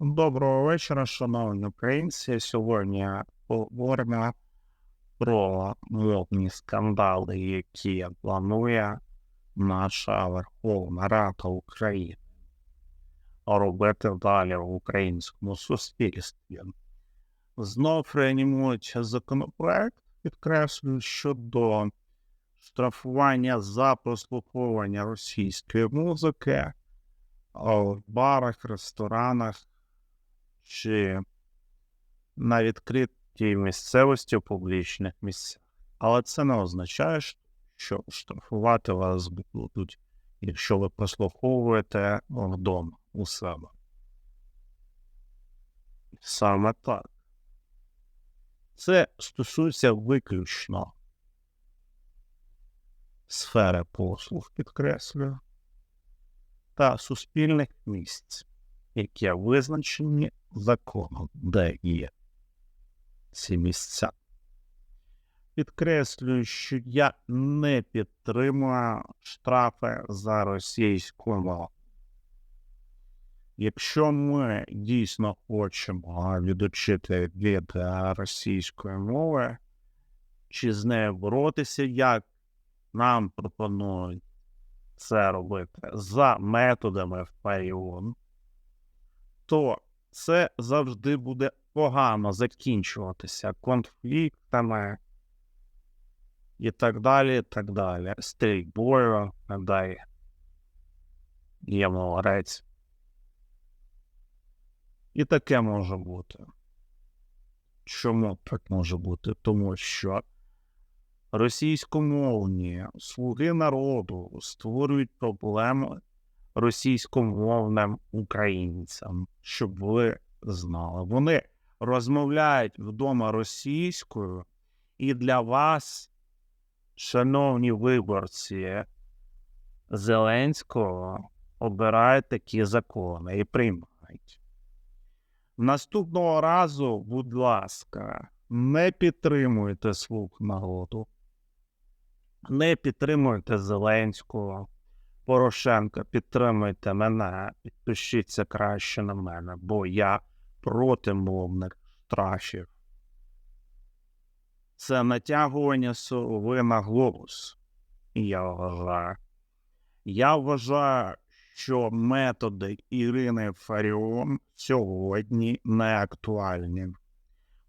Доброго вечора, шановні українці. Сьогодні поговоримо про мовні скандали, які планує наша Верховна Рада України робити далі в українському суспільстві. Знов реанімують законопроект, підкреслюю, щодо штрафування за прослуховування російської музики в барах, ресторанах чи на відкритій місцевості в публічних місцях. Але це не означає, що штрафувати вас будуть, якщо ви прослуховуєте вдома у себе. Саме так. Це стосується виключно сфери послуг, підкреслюю, та суспільних місць, які визначені законом, де є ці місця. Підкреслюю, що я не підтримую штрафи за російську мову. Якщо ми дійсно хочемо відучити від російської мови, чи з нею боротися, як нам пропонують це робити за методами Фаріон, то це завжди буде погано закінчуватися конфліктами і так далі, так далі. Стрільбою, дай є молодець. І таке може бути. Чому так може бути? Тому що російськомовні слуги народу створюють проблеми російськомовним українцям, щоб ви знали. Вони розмовляють вдома російською, і для вас, шановні виборці Зеленського, обирають такі закони і приймають. Наступного разу, будь ласка, не підтримуйте слуг народу, не підтримуйте Зеленського, Порошенка, підтримуйте мене, підпишіться краще на мене, бо я проти мовних штрафів. Це натягування сови на глобус. Я вважаю. Я вважаю, що методи Ірини Фаріон сьогодні не актуальні.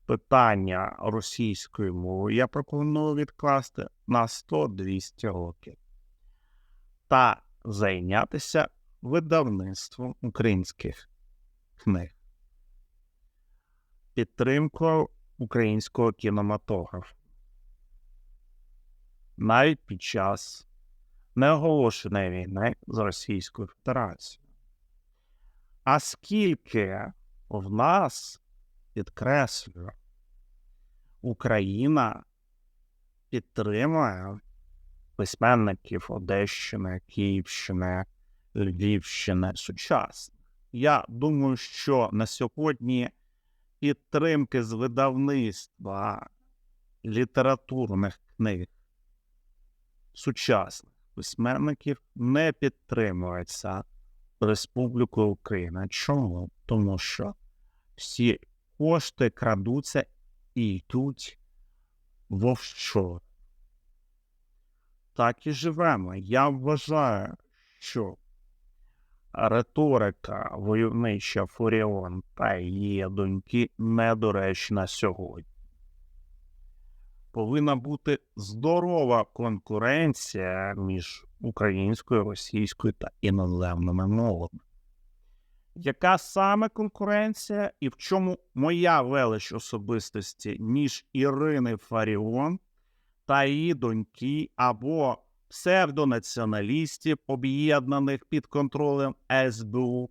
Питання російської мови я пропоную відкласти на 100-200 років та зайнятися видавництвом українських книг, підтримкою українського кінематографу. Навіть під час неоголошеної війни з Російською Федерацією. А скільки в нас, підкреслюю, Україна підтримує письменників Одещини, Київщини, Львівщини сучасних. Я думаю, що на сьогодні підтримки з видавництва літературних книг сучасних письменників не підтримується Республікою Україна. Чому? Тому що всі кошти крадуться і йдуть в офшор. Так і живемо. Я вважаю, що риторика войовнича Фуріон та її доньки недоречна сьогодні повинна бути здорова конкуренція між українською, російською та іноземними мовами. Яка саме конкуренція і в чому моя велич особистості між Ірини Фаріон та її доньки або псевдонаціоналістів, об'єднаних під контролем СБУ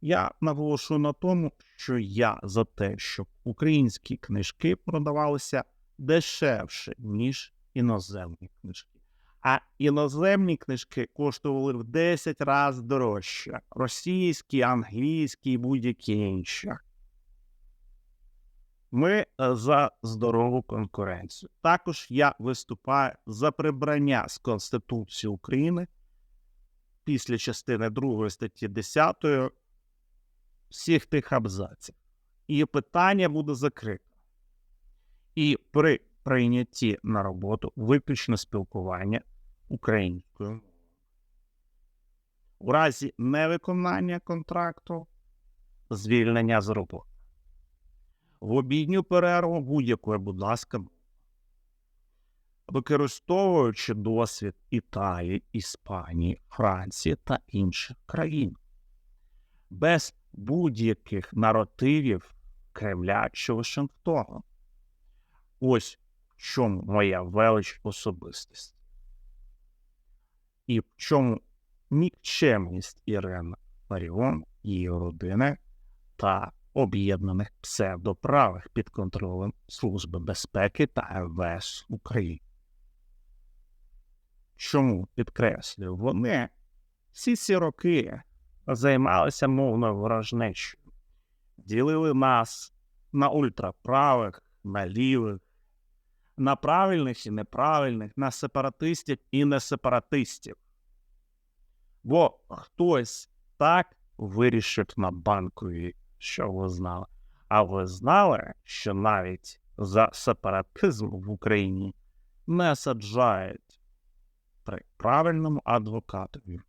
я наголошую на тому, що я за те, щоб українські книжки продавалися дешевше, ніж іноземні книжки. А іноземні книжки коштували в 10 разів дорожче. Російські, англійські і будь-які інші. Ми е, за здорову конкуренцію. Також я виступаю за прибрання з Конституції України після частини 2 статті 10 всіх тих абзаців. І питання буде закрите. І при прийнятті на роботу виключно спілкування українською. У разі невиконання контракту звільнення з роботи. В обідню перерву будь-якої, будь ласка, використовуючи досвід Італії, Іспанії, Франції та інших країн, без будь-яких наративів Кремля чи Вашингтону. Ось в чому моя велич особистості. І в чому нікчемність Ірени Фаріон, її родини та об'єднаних псевдоправих під контролем Служби безпеки та МВС України. Чому підкреслюю, вони всі ці роки займалися мовною ворожнечою, ділили нас на ультраправих, на лівих, на правильних і неправильних, на сепаратистів і несепаратистів. Бо хтось так вирішив на банковій, що ви знали. А ви знали, що навіть за сепаратизм в Україні не саджають при правильному адвокатові.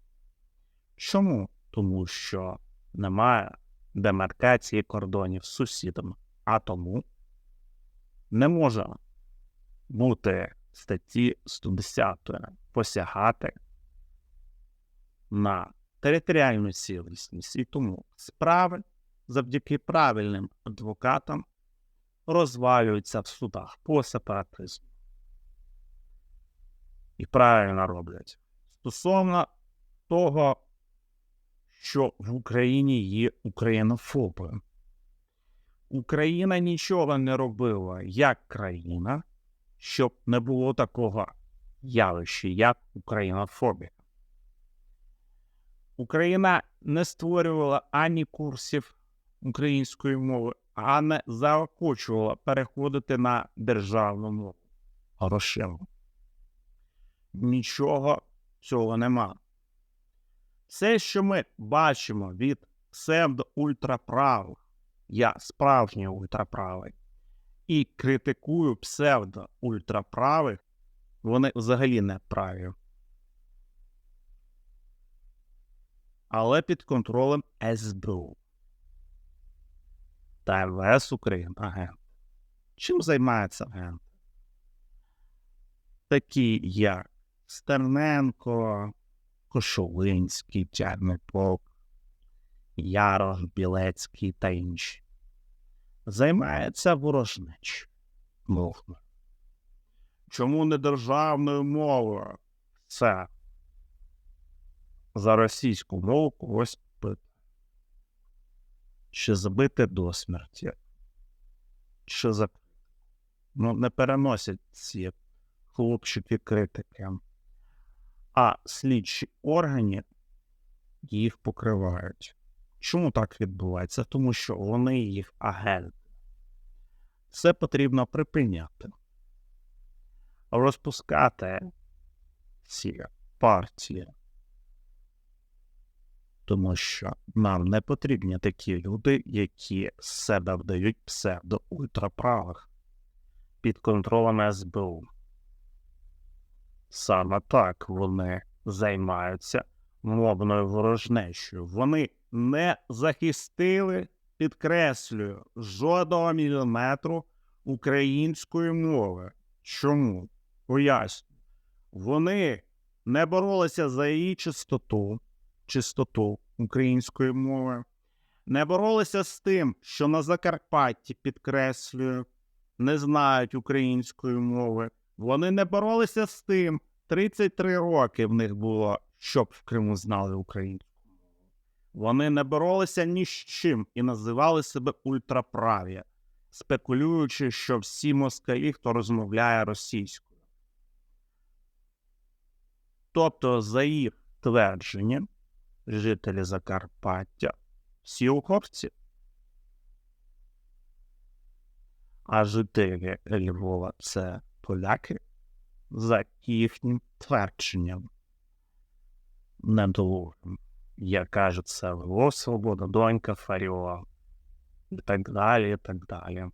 Чому? Тому що немає демаркації кордонів з сусідами, а тому не може бути статті 110 посягати на територіальну цілісність. І тому справи завдяки правильним адвокатам розвалюються в судах по сепаратизму. І правильно роблять. Стосовно того, що в Україні є українофоби. Україна нічого не робила як країна, щоб не було такого явища, як українофобія. Україна не створювала ані курсів української мови, а не заохочувала переходити на державну мову грошима. Нічого цього нема. Все, що ми бачимо від псевдо-ультраправих, я справжній ультраправий, і критикую псевдо-ультраправих, вони взагалі не праві. Але під контролем СБУ та МВС України агент. Чим займається агент? Такі як Стерненко, Кошовинський, Тягнепок, Ярош Білецький та інші. Займається ворожнеч мовно. Чому не державною мовою? Це за російську мову когось. Чи забити до смерті, чи за ну, не переносять ці хлопчики критики, а слідчі органи їх покривають. Чому так відбувається? Тому що вони їх агенти. Це потрібно припиняти, розпускати ці партії тому що нам не потрібні такі люди, які себе вдають псевдо-ультраправих під контролем СБУ. Саме так вони займаються мовною ворожнечою. Вони не захистили, підкреслюю, жодного міліметру української мови. Чому? Поясню. Вони не боролися за її чистоту чистоту української мови, не боролися з тим, що на Закарпатті підкреслюю, не знають української мови. Вони не боролися з тим. 33 роки в них було, щоб в Криму знали українську мову. Вони не боролися ні з чим і називали себе ультраправі, спекулюючи, що всі москалі, хто розмовляє російською. Тобто, за їх твердженням, жителі Закарпаття, всі охопці. А жителі Львова це поляки за їхнім твердженням недолугим. як каже це Львов Свобода, донька Фаріон. І так далі, і так далі.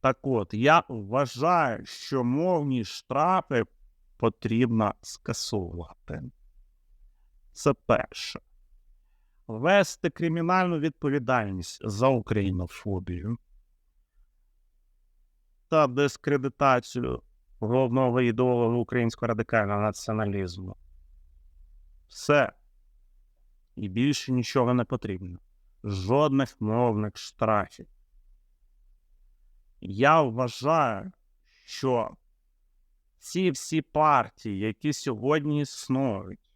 Так от, я вважаю, що мовні штрафи потрібно скасовувати. Це перше. Ввести кримінальну відповідальність за українофобію та дискредитацію головного ідеолога українського радикального націоналізму. Все. І більше нічого не потрібно. Жодних мовних штрафів. Я вважаю, що ці всі партії, які сьогодні існують,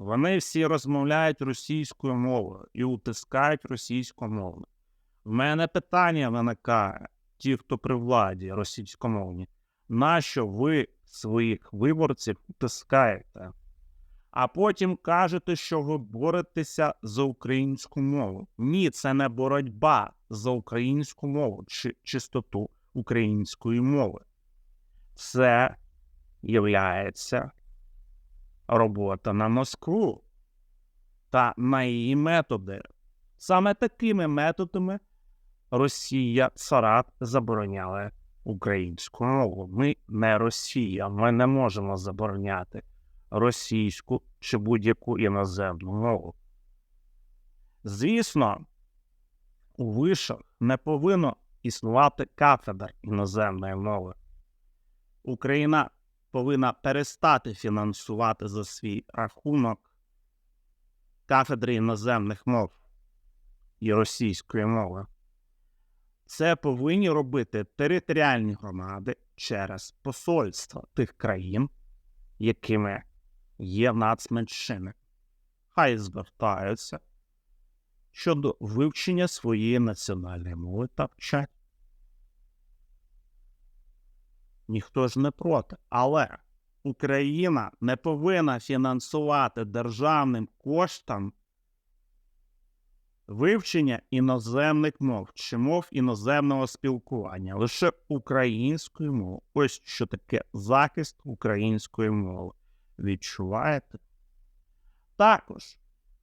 вони всі розмовляють російською мовою і утискають російську мову. В мене питання виникає, ті, хто при владі російськомовні, нащо ви своїх виборців утискаєте? А потім кажете, що ви боретеся за українську мову. Ні, це не боротьба за українську мову чи чистоту української мови. Це являється робота на Москву та на її методи. Саме такими методами Росія царат забороняли українську мову. Ми не Росія, ми не можемо забороняти російську чи будь-яку іноземну мову. Звісно, у вишах не повинно існувати кафедр іноземної мови. Україна повинна перестати фінансувати за свій рахунок кафедри іноземних мов і російської мови. Це повинні робити територіальні громади через посольства тих країн, якими є нацменшини. Хай звертаються щодо вивчення своєї національної мови та вчать. Ніхто ж не проти. Але Україна не повинна фінансувати державним коштом вивчення іноземних мов чи мов іноземного спілкування, лише українською мовою. Ось що таке захист української мови. Відчуваєте? Також,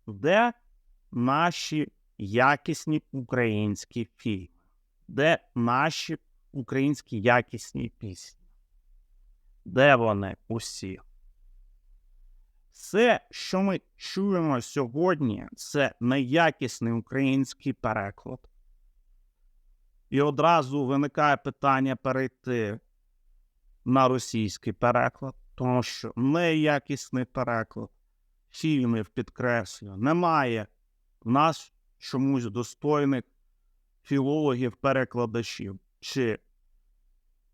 де наші якісні українські фільми, де наші українські якісні пісні? Де вони усі? Все, що ми чуємо сьогодні, це неякісний український переклад. І одразу виникає питання перейти на російський переклад, тому що неякісний переклад фільмів підкреслюю, немає в нас чомусь достойних філологів-перекладачів чи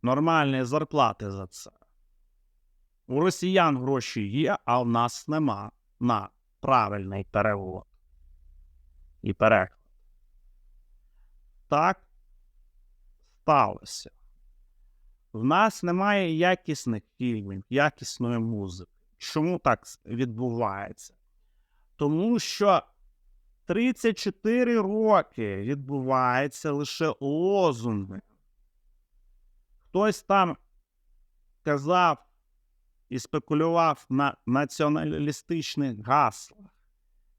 нормальні зарплати за це. У росіян гроші є, а в нас нема на правильний перевод і переклад. Так сталося. В нас немає якісних фільмів, якісної музики. Чому так відбувається? Тому що 34 роки відбувається лише лозунги. Хтось там казав і спекулював на націоналістичних гаслах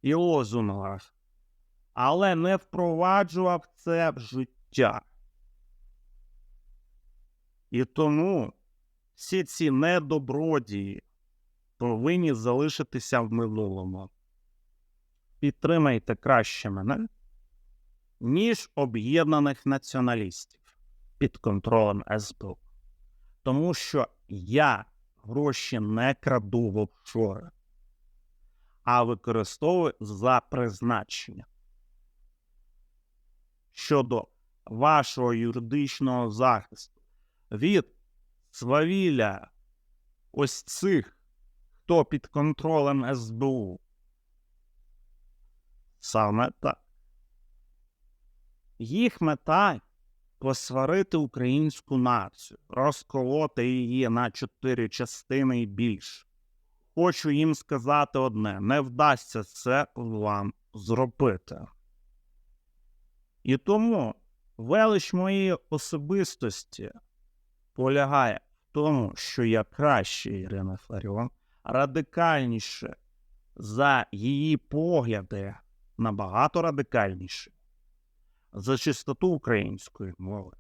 і лозунгах, але не впроваджував це в життя. І тому всі ці недобродії повинні залишитися в минулому. Підтримайте краще мене, ніж об'єднаних націоналістів під контролем СБУ. Тому що я гроші не краду в офшори, а використовую за призначення. Щодо вашого юридичного захисту від свавілля ось цих, хто під контролем СБУ. Саме так. Їх мета посварити українську націю, розколоти її на чотири частини і більше. Хочу їм сказати одне: не вдасться це вам зробити. І тому велич моєї особистості полягає в тому, що я краще Ірина Фаріон, радикальніше за її погляди набагато радикальніші, за чистоту української мови,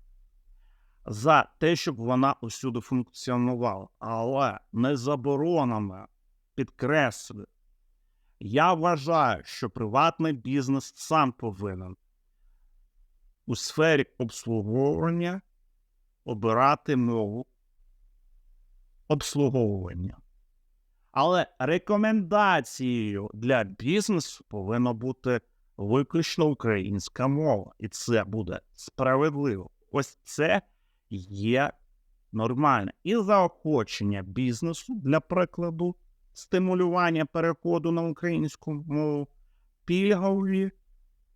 за те, щоб вона усюди функціонувала, але не заборонами, підкреслюю. Я вважаю, що приватний бізнес сам повинен у сфері обслуговування обирати мову обслуговування. Але рекомендацією для бізнесу повинна бути виключно українська мова, і це буде справедливо. Ось це є нормальне. І заохочення бізнесу, для прикладу, стимулювання переходу на українську мову, пільгові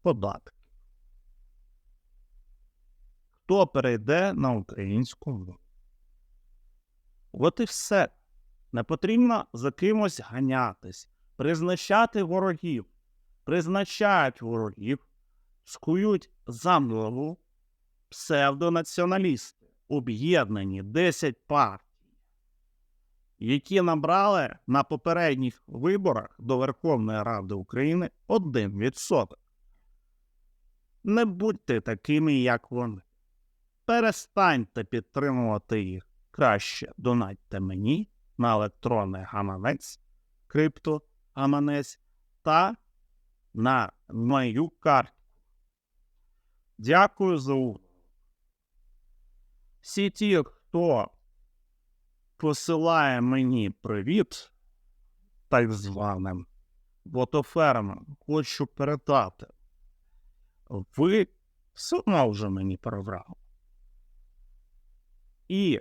податки. Хто перейде на українську мову? От і все. Не потрібно за кимось ганятись, призначати ворогів, призначають ворогів, скують за мову псевдонаціоналісти, об'єднані 10 партій, які набрали на попередніх виборах до Верховної Ради України 1%. Не будьте такими, як вони. Перестаньте підтримувати їх. Краще донатьте мені на електронний гаманець, криптогаманець та на мою картку. Дякую за увагу. Всі ті, хто посилає мені привіт, так званим ботофермам, хочу передати. Ви все одно вже мені програли. І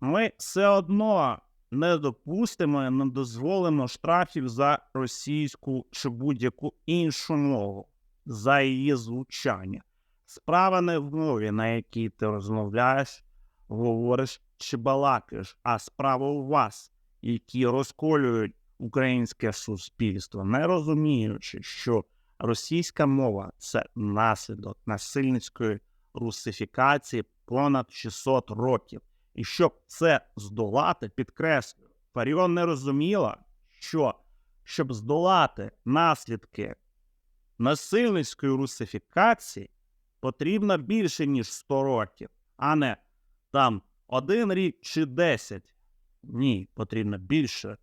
ми все одно не допустимо не дозволимо штрафів за російську чи будь-яку іншу мову за її звучання. Справа не в мові, на якій ти розмовляєш, говориш чи балакаєш, а справа у вас, які розколюють українське суспільство, не розуміючи, що російська мова це наслідок насильницької русифікації понад 600 років. І щоб це здолати, підкреслюю, Фаріон не розуміла, що щоб здолати наслідки насильницької русифікації, потрібно більше, ніж 100 років, а не там один рік чи 10. Ні, потрібно більше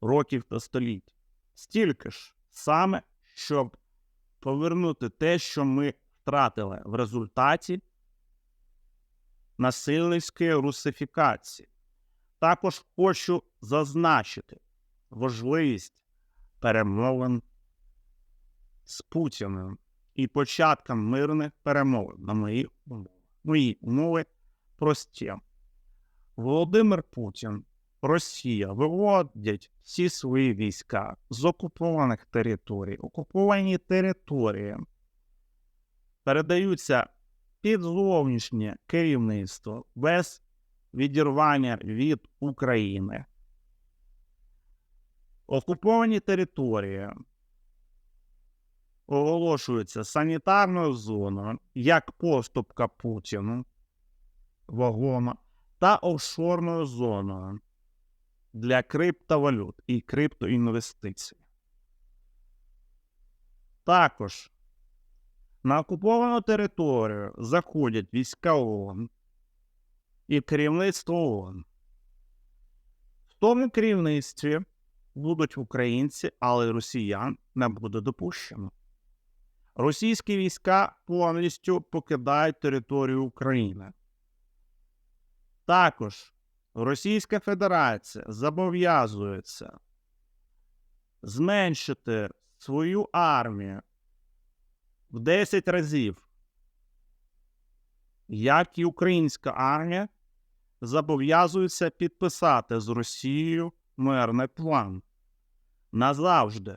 років та століть. Стільки ж саме, щоб повернути те, що ми втратили в результаті насильницької русифікації. Також хочу зазначити важливість перемовин з Путіним і початком мирних перемовин на мої умови. Мої умови прості. Володимир Путін, Росія виводять всі свої війська з окупованих територій. Окуповані території передаються під зовнішнє керівництво без відірвання від України. Окуповані території оголошуються санітарною зоною як поступка Путіну вагома та офшорною зоною для криптовалют і криптоінвестицій. Також на окуповану територію заходять війська ООН і керівництво ООН. В тому керівництві будуть українці, але росіян не буде допущено. Російські війська повністю покидають територію України. Також Російська Федерація зобов'язується зменшити свою армію в 10 разів, як і українська армія зобов'язується підписати з Росією мирний план назавжди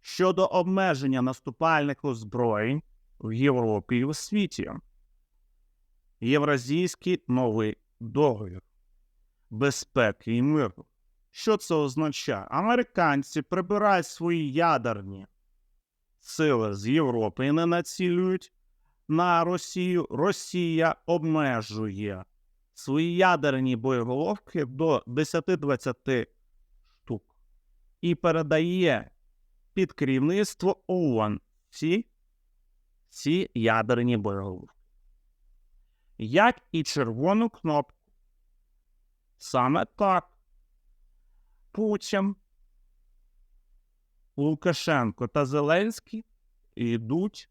щодо обмеження наступальних озброєнь в Європі і в світі. Євразійський новий договір безпеки і миру. Що це означає? Американці прибирають свої ядерні сили з Європи не націлюють на Росію. Росія обмежує свої ядерні боєголовки до 10-20 штук. і передає під керівництво ООН ці, ці ядерні боєголовки. Як і червону кнопку. Саме так. Путін, Лукашенко та Зеленський йдуть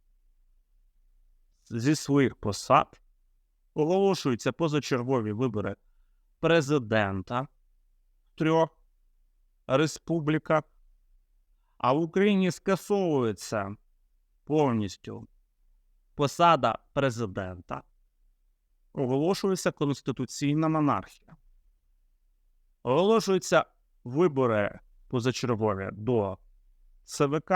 зі своїх посад, оголошуються позачергові вибори президента в трьох республіках, а в Україні скасовується повністю посада президента, оголошується конституційна монархія. Оголошуються вибори позачергові до ЦВК,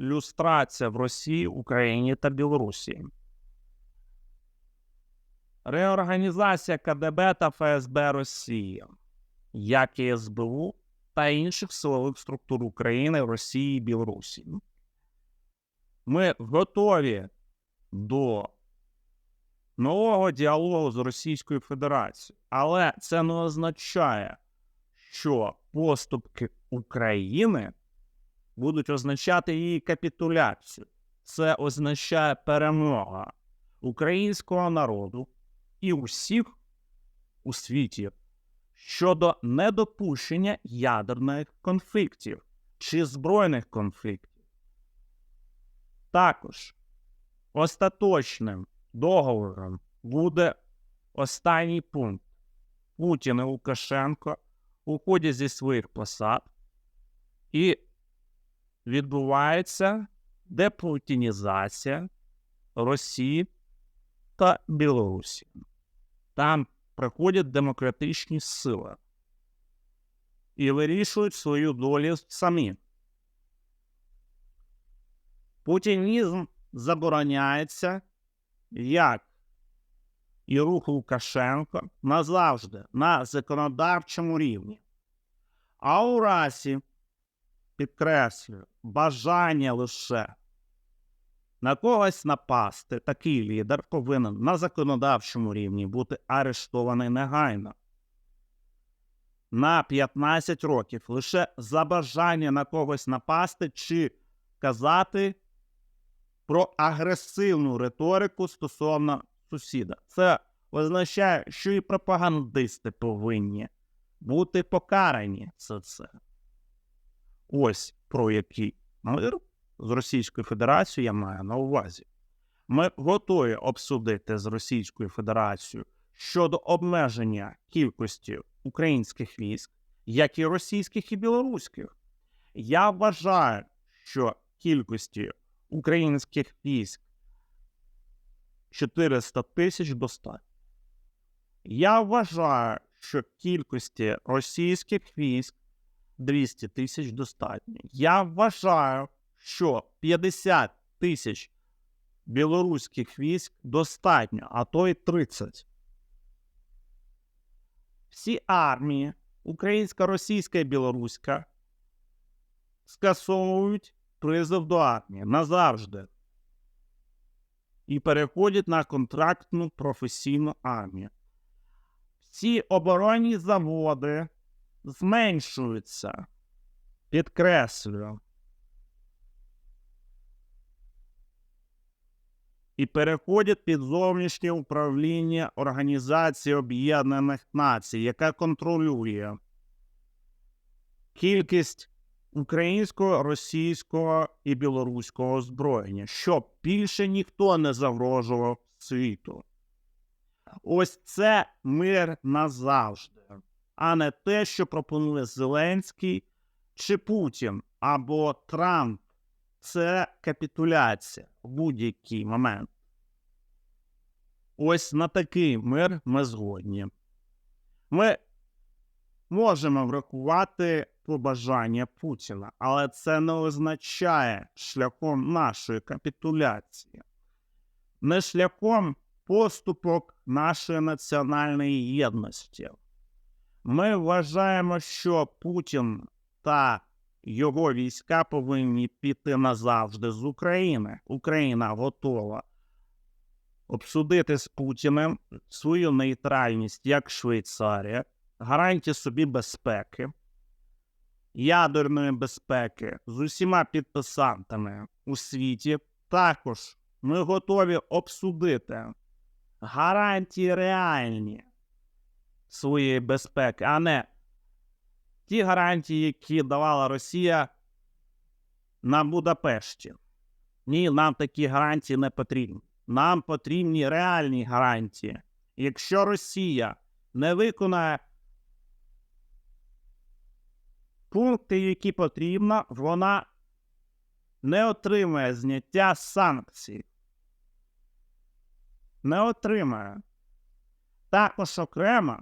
люстрація в Росії, Україні та Білорусі. Реорганізація КДБ та ФСБ Росії, як і СБУ та інших силових структур України, Росії і Білорусі. Ми готові до нового діалогу з Російською Федерацією, але це не означає, що поступки України будуть означати її капітуляцію. Це означає перемога українського народу і усіх у світі щодо недопущення ядерних конфліктів чи збройних конфліктів. Також остаточним договором буде останній пункт. Путін і Лукашенко уходять зі своїх посад і відбувається депутінізація Росії та Білорусі. Там приходять демократичні сили і вирішують свою долю самі. Путінізм забороняється як і рух Лукашенко назавжди на законодавчому рівні. А у разі, підкреслюю, бажання лише на когось напасти, такий лідер повинен на законодавчому рівні бути арештований негайно. На 15 років лише за бажання на когось напасти чи казати про агресивну риторику стосовно сусіда. Це означає, що і пропагандисти повинні бути покарані за це. Ось про який мир з Російською Федерацією я маю на увазі. Ми готові обсудити з Російською Федерацією щодо обмеження кількості українських військ, як і російських і білоруських. Я вважаю, що кількості українських військ 400 тисяч достатньо. Я вважаю, що кількості російських військ 200 тисяч достатньо. Я вважаю, що 50 тисяч білоруських військ достатньо, а то й 30. Всі армії, українська, російська і білоруська, скасовують призов до армії назавжди і переходять на контрактну професійну армію. Всі оборонні заводи зменшуються, підкреслюю. І переходять під зовнішнє управління Організації Об'єднаних Націй, яка контролює кількість українського, російського і білоруського озброєння, щоб більше ніхто не загрожував світу. Ось це мир назавжди, а не те, що пропонує Зеленський чи Путін або Трамп. Це капітуляція в будь-який момент. Ось на такий мир ми згодні. Ми можемо врахувати побажання Путіна, але це не означає шляхом нашої капітуляції, не шляхом поступок нашої національної єдності. Ми вважаємо, що Путін та його війська повинні піти назавжди з України. Україна готова обсудити з Путіним свою нейтральність як Швейцарія, гарантії собі безпеки ядерної безпеки з усіма підписантами у світі. Також ми готові обсудити гарантії реальні своєї безпеки, а не ті гарантії, які давала Росія на Будапешті. Ні, нам такі гарантії не потрібні. Нам потрібні реальні гарантії. Якщо Росія не виконає пункти, які потрібно, вона не отримає зняття санкцій. Не отримає. Також окремо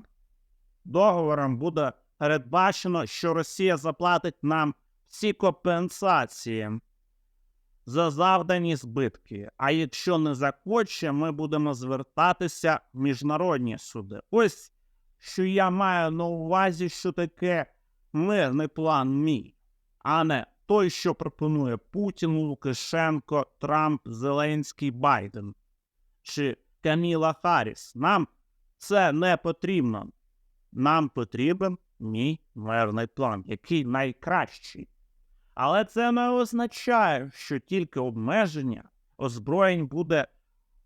договором буде передбачено, що Росія заплатить нам всі компенсації за завдані збитки. А якщо не захоче, ми будемо звертатися в міжнародні суди. Ось що я маю на увазі, що таке мирний план мій, а не той, що пропонує Путін, Лукашенко, Трамп, Зеленський, Байден чи Каміла Харріс. Нам це не потрібно. Нам потрібен мій мирний план, який найкращий. Але це не означає, що тільки обмеження озброєнь буде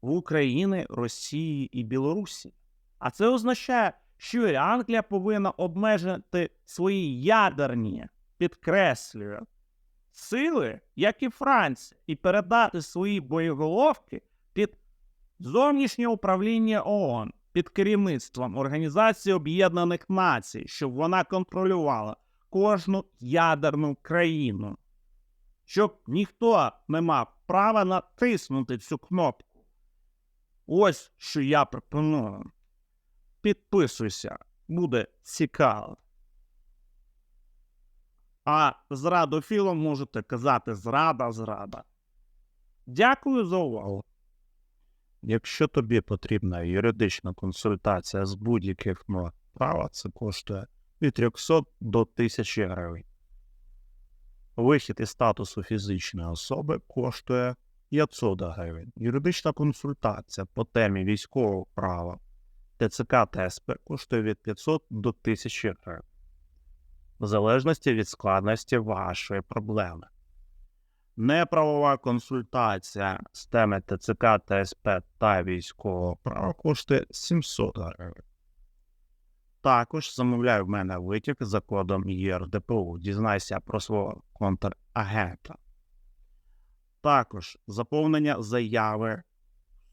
в Україні, Росії і Білорусі. А це означає, що і Англія повинна обмежити свої ядерні, підкреслюю, сили, як і Франція, і передати свої боєголовки під зовнішнє управління ООН під керівництвом Організації Об'єднаних Націй, щоб вона контролювала кожну ядерну країну, щоб ніхто не мав права натиснути цю кнопку. Ось що я пропоную. Підписуйся, буде цікаво. А зрадофілом можете казати зрада, зрада. Дякую за увагу. Якщо тобі потрібна юридична консультація з будь-яких норм права, це коштує від 300 до 1000 гривень. Вихід із статусу фізичної особи коштує 500 гривень. Юридична консультація по темі військового права ТЦК ТСП коштує від 500 до 1000 гривень. В залежності від складності вашої проблеми. Неправова консультація з теми ТЦК, ТСП та військового права коштує 700 гривень. Також замовляй в мене витік за кодом ЄРДПУ. Дізнайся про свого контрагента. Також заповнення заяви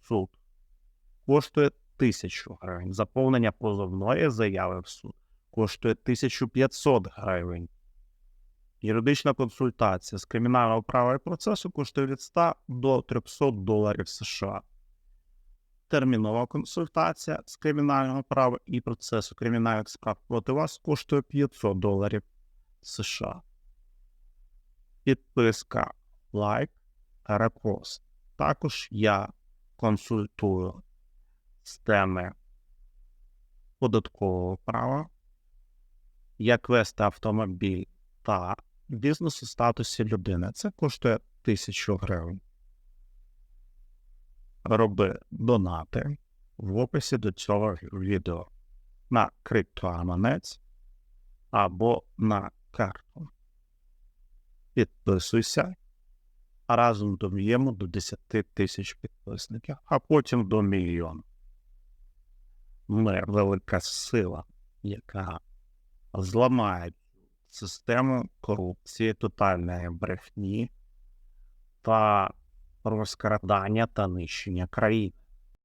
в суд коштує 1000 гривень. Заповнення позовної заяви в суд коштує 1500 гривень. Юридична консультація з кримінального права і процесу коштує від 100 до 300 доларів США. Термінова консультація з кримінального права і процесу кримінальних справ проти вас коштує 500 доларів США. Підписка лайк та репост. Також я консультую з теми податкового права, як вести автомобіль та бізнес у статусі людини. Це коштує 1000 гривень. Роби донати в описі до цього відео на криптоаманець або на карту. Підписуйся, а разом доб'ємо до 10 тисяч підписників, а потім до мільйона. Ми велика сила, яка зламає систему корупції, тотальної брехні та розкрадання та нищення країни.